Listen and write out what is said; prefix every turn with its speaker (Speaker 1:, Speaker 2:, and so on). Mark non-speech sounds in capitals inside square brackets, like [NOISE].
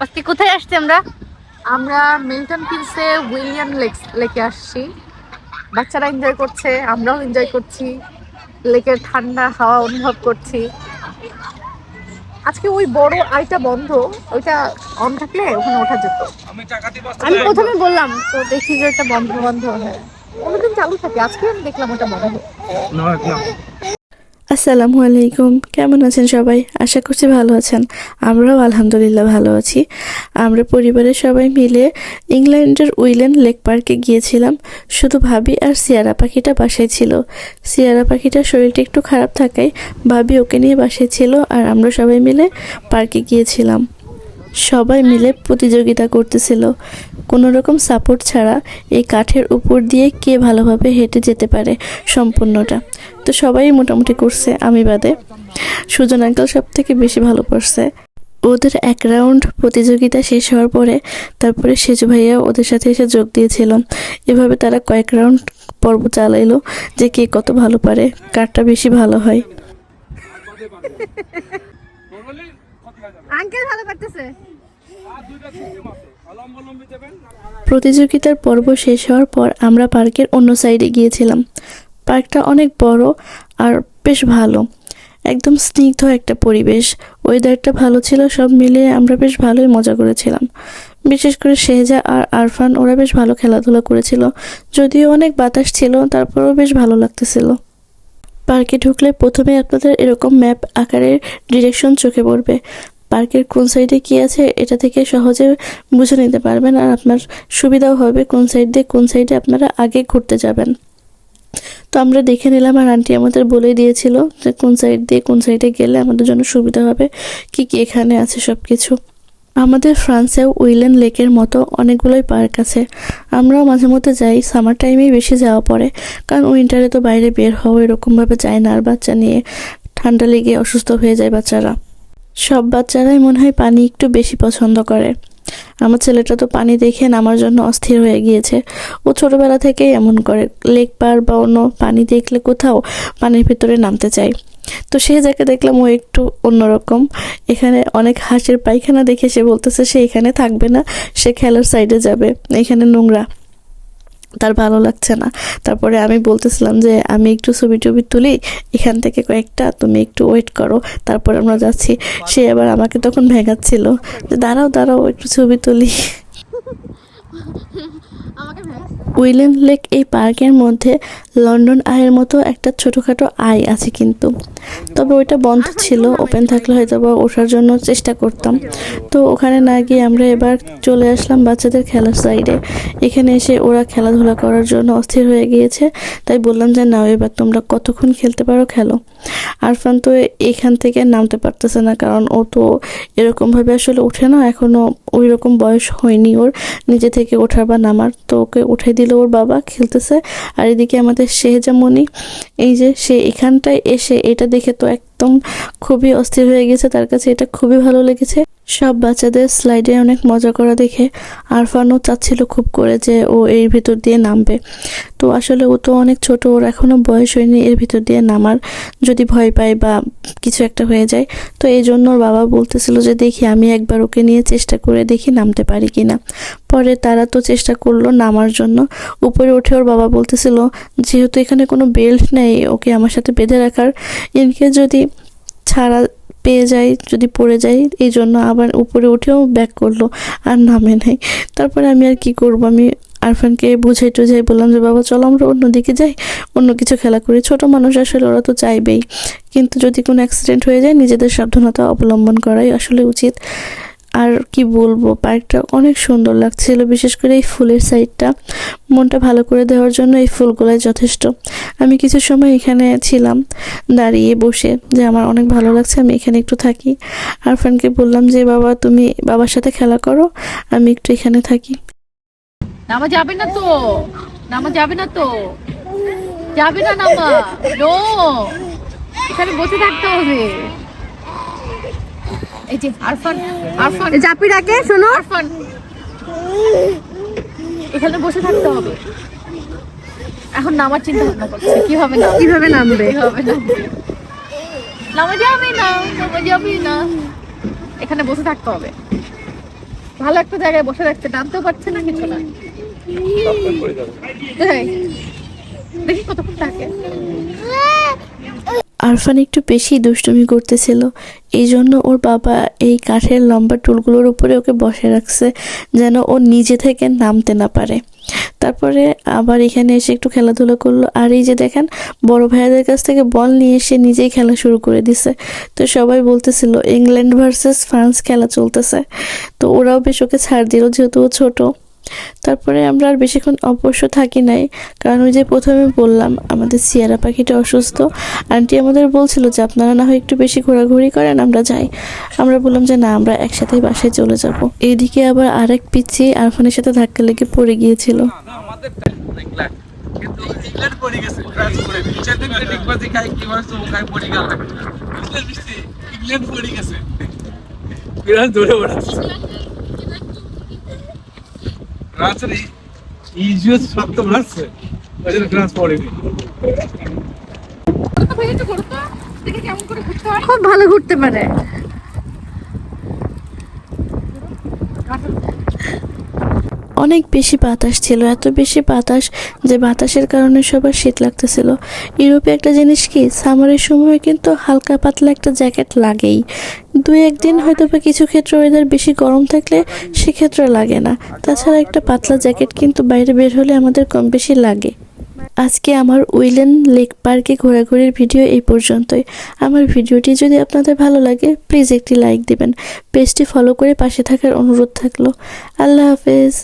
Speaker 1: আজকে কোথায় আসছি আমরা?
Speaker 2: আমরা মিল্টন কিনসে উইলিয়াম লেক লেকে আসছি। বাচ্চারা এনজয় করছে আমরাও এনজয় করছি। লেকের ঠান্ডা হাওয়া অনুভব করছি। আজকে ওই বড় আইটা বন্ধ ওইটা অন থাকলে ওখানে ওঠা যেত।
Speaker 1: আমি প্রথমে বললাম তো দেখি যে এটা বন্ধ বন্ধ হ্যাঁ।
Speaker 2: অন্যদিন চালু থাকে আজকে আমি দেখলাম ওটা বন্ধ।
Speaker 3: আসসালামু আলাইকুম। কেমন আছেন সবাই? আশা করছি ভালো আছেন। আমরাও আলহামদুলিল্লাহ ভালো আছি। আমরা পরিবারের সবাই মিলে ইংল্যান্ডের উইলেন লেক পার্কে গিয়েছিলাম। শুধু ভাবি আর সিয়ারা পাখিটা বাসায় ছিল। সিয়ারা পাখিটার শরীরটা একটু খারাপ থাকায় ভাবি ওকে নিয়ে বাসায় ছিল আর আমরা সবাই মিলে পার্কে গিয়েছিলাম। সবাই মিলে প্রতিযোগিতা করতেছিল। কোনো রকম সাপোর্ট ছাড়া এই কাঠের উপর দিয়ে কে ভালোভাবে হেঁটে যেতে পারে সম্পূর্ণটা। তো সবাই মোটামুটি করছে, আমি বাদে। সুজন আঙ্কেল সব থেকে বেশি ভালো করছে। ওদের এক রাউন্ড প্রতিযোগিতা শেষ হওয়ার পরে তারপরে সেজু ভাইয়া ওদের সাথে এসে যোগ দিয়েছিল। এভাবে তারা কয়েক রাউন্ড পর্ব চালাইলো যে কে কত ভালো পারে, কারটা বেশি ভালো হয়। [LAUGHS] প্রতিযোগিতার পর্ব শেষ হওয়ার পর আমরা পার্কের অন্য সাইডে গিয়েছিলাম। পার্কটা অনেক বড় আর বেশ ভালো। একদম স্নিগ্ধ একটা পরিবেশ। ওয়েদারটা ভালো ছিল, সব মিলিয়ে আমরা বেশ ভালোই মজা করেছিলাম। বিশেষ করে শেহজা আর আরফান, ওরা বেশ ভালো খেলাধুলা করেছিল। যদিও অনেক বাতাস ছিল, তারপরেও বেশ ভালো লাগতেছিল। পার্কে ঢুকলে প্রথমে আপনাদের এরকম ম্যাপ আকারের ডিরেকশন চোখে পড়বে। পার্কের কোন সাইডে কি আছে, এটা থেকে সহজে বুঝে নিতে পারবেন। আর আপনার সুবিধাও হবে কোন সাইড দিয়ে কোন সাইডে আপনারা আগে ঘুরতে যাবেন। তো আমরা দেখে নিলাম আর আন্টি আমাদের বলে দিয়েছিল যে কোন সাইড দিয়ে কোন সাইডে গেলে আমাদের জন্য সুবিধা হবে, কি কি এখানে আছে সব কিছু আমাদের ফ্রান্সেও উইলেন লেকের মতো অনেকগুলোই পার্ক আছে। আমরাও মাঝে মধ্যে যাই, সামার টাইমেই বেশি যাওয়া পড়ে, কারণ উইন্টারে তো বাইরে বের হওয়া এরকমভাবে যায় না, আর বাচ্চা নিয়ে ঠান্ডা লেগে অসুস্থ হয়ে যায় বাচ্চারা। সব বাচ্চারাই মনে হয় পানি একটু বেশি পছন্দ করে। আমার ছেলেটা তো পানি দেখে নামার জন্য অস্থির হয়ে গিয়েছে। ও ছোটবেলা থেকেই এমন করে। লেক পার বা অন্য পানি দেখলে কোথাও পানির ভিতরে নামতে চায়। তো সে যাকে দেখলাম ও একটু অন্যরকম। এখানে অনেক হাঁসের পায়খানা দেখে সে বলতেছে, সে এখানে থাকবে না, সে খেলার সাইডে যাবে। এখানে নোংরা। তার ভালো লাগছে না। তারপরে আমি বলতেছিলাম যে আমি একটু ছবি টবি তুলি এখান থেকে কয়েকটা তুমি একটু ওয়েট করো তারপর আমরা যাচ্ছি। সে আবার আমাকে তখন ভেঙাচ্ছিল যে দাঁড়াও দাঁড়াও একটু ছবি তুলি। [LAUGHS] উইলেন লেক এই পার্কের মধ্যে লন্ডন আয়ের মতো একটা ছোটোখাটো আই আছে কিন্তু। তবে ওইটা বন্ধ ছিল, ওপেন থাকলে হয়তো বা ওঠার জন্য চেষ্টা করতাম। তো ওখানে না গিয়ে আমরা এবার চলে আসলাম বাচ্চাদের খেলার সাইডে এখানে এসে ওরা খেলাধুলা করার জন্য অস্থির হয়ে গিয়েছে, তাই বললাম যে, নাও, এবার তোমরা কতক্ষণ খেলতে পারো খেলো। আরফান তো এখান থেকে নামতে পারতেছে না, কারণ ও তো এরকমভাবে আসলে ওঠে না এখনও ওই রকম বয়স হয়নি ওর। নিজে থেকে ওঠার বা নামার তো ওকে উঠাই দিল ওর বাবা, খেলতেছে। আর এদিকে আমাদের শেহজামণি এই যে সে এখানটায় এসে এটা দেখে তো একদম খুবই অস্থির হয়ে গেছে, তার কাছে এটা খুবই ভালো লেগেছে। সব বাচ্চাদের স্লাইডে অনেক মজা করা দেখে আরফানও চাচ্ছিল খুব করে যে ও এর ভিতর দিয়ে নামবে। তো আসলে ও তো অনেক ছোট, ওর এখনও বয়স হয়নি এর ভিতর দিয়ে নামার। যদি ভয় পায় বা কিছু একটা হয়ে যায়, তো এই জন্য ওর বাবা বলতেছিল যে দেখি আমি একবার ওকে নিয়ে চেষ্টা করে দেখি নামতে পারি কি না পরে তারা তো চেষ্টা করল নামার জন্য। উপরে উঠে ওর বাবা বলতেছিল, যেহেতু এখানে কোনো বেল্ট নেই, ওকে আমার সাথে বেঁধে রাখার। ইনকেস যদি ছাড়া পেয়ে যাই, যদি পড়ে যাই, এই জন্য আবার উপরে উঠেও ব্যাক করল, আর নামে নাই। তারপরে আমি আর কি করব? আমি আরফানকে বুঝাই টুঝাই বললাম যে, বাবা, চলো আমরা অন্যদিকে যাই, অন্য কিছু খেলা করি। ছোট মানুষ আসলে ওরা তো চাইবেই। কিন্তু যদি কোনো অ্যাক্সিডেন্ট হয়ে যায়, নিজেদের সাবধানতা অবলম্বন করাই আসলে উচিত। আর কি বলব, পার্কটা অনেক সুন্দর লাগছিল, বিশেষ করে এই ফুলের সাইডটা মনটা ভালো করে দেওয়ার জন্য এই ফুলগুলাই যথেষ্ট। আমি কিছু সময় এখানে ছিলাম, দাঁড়িয়ে বসে যে আমার অনেক ভালো লাগছে, আমি এখানে একটু থাকি। আর ফ্রেন্ডকে বললাম যে, বাবা, তুমি বাবার সাথে খেলা করো, আমি একটু এখানে থাকি।
Speaker 1: নামা যাবে না তো? নামা যাবে না তো? যাবে না নামা? নো এখানে বসে থাকতে হবে। এই যে আরফান আরফান।
Speaker 2: ডাকে শোনো।
Speaker 1: আরফান এখানে বসে থাকতে হবে। এখন নামার চিন্তা ভাবনা করছে কীভাবে না
Speaker 2: কীভাবে নামবে?
Speaker 1: কীভাবে নামবে? নামা যাবে না নামা যাবে না। এখানে বসে থাকতে হবে।
Speaker 2: ভালো একটা জায়গায় বসে রাখছে নামতেও পারছে না কিছু না? দেখি কতক্ষণ থাকে।
Speaker 3: আরফান একটু বেশি দুষ্টুমি করতেছিল। এই জন্য ওর বাবা এই কাঠের লম্বা টুলগুলোর উপরে ওকে বসে রাখছে, যেন ও নিজে থেকে নামতে না পারে। তারপরে আবার এখানে এসে একটু খেলাধুলা করল। আর এই যে দেখেন, বড় ভাইয়াদের কাছ থেকে বল নিয়ে এসে নিজেই খেলা শুরু করে দিছে। তো সবাই বলতেছিল, ইংল্যান্ড ভার্সেস ফ্রান্স খেলা চলতেছে। তো ওরাও বেশ ওকে ছাড় দিল, যেহেতু ও ছোট। তারপরে আমরা আর বেশিক্ষণ অবশ্য থাকি নাই। কারণ ওই যে প্রথমে বললাম আমাদের সিয়ারা পাখিটা অসুস্থ। আন্টি আমাদের বলছিল যে আপনারা না হয় একটু বেশি ঘোরাঘুরি করেন আমরা যাই। আমরা বললাম যে না আমরা একসাথেই বাসায় চলে যাব। এদিকে আবার আরেক পিচ্ছি আরফানের সাথে ধাক্কা লেগে পড়ে গিয়েছিল।
Speaker 4: আমাদের ইংল্যান্ড কিন্তু ইংল্যান্ড পড়ে গেছে ফ্রান্স পড়ে সেদিন ডিগবাজি খাই কি ভাবে চুমু খাই পড়ে গেল বুঝতে পারছি ইংল্যান্ড পড়ে গেছে বিরাট দৌড়ে বেড়াচ্ছে ফ্রান্সের ইজিও শক্ত মারছে ওই জন্য পড়েনি
Speaker 1: হয়?
Speaker 2: খুব ভালো ঘুরতে পারে।
Speaker 3: অনেক বেশি বাতাস ছিল, এত বেশি বাতাস যে বাতাসের কারণে সবার শীত লাগতেছিল। ইউরোপে একটা জিনিস কি, সামারের সময় কিন্তু হালকা পাতলা একটা জ্যাকেট লাগেই। দু একদিন হয়তো বা কিছু ক্ষেত্রে ওয়েদার বেশি গরম থাকলে সেক্ষেত্রে লাগে না। তাছাড়া একটা পাতলা জ্যাকেট কিন্তু বাইরে বের হলে আমাদের কম বেশি লাগে। আজকে আমার উইলেন লেক পার্কে ঘোরাঘুরির ভিডিও এই পর্যন্তই। আমার ভিডিওটি যদি আপনাদের ভালো লাগে প্লিজ একটি লাইক দিবেন। পেজটি ফলো করে পাশে থাকার অনুরোধ থাকল। আল্লাহ হাফেজ।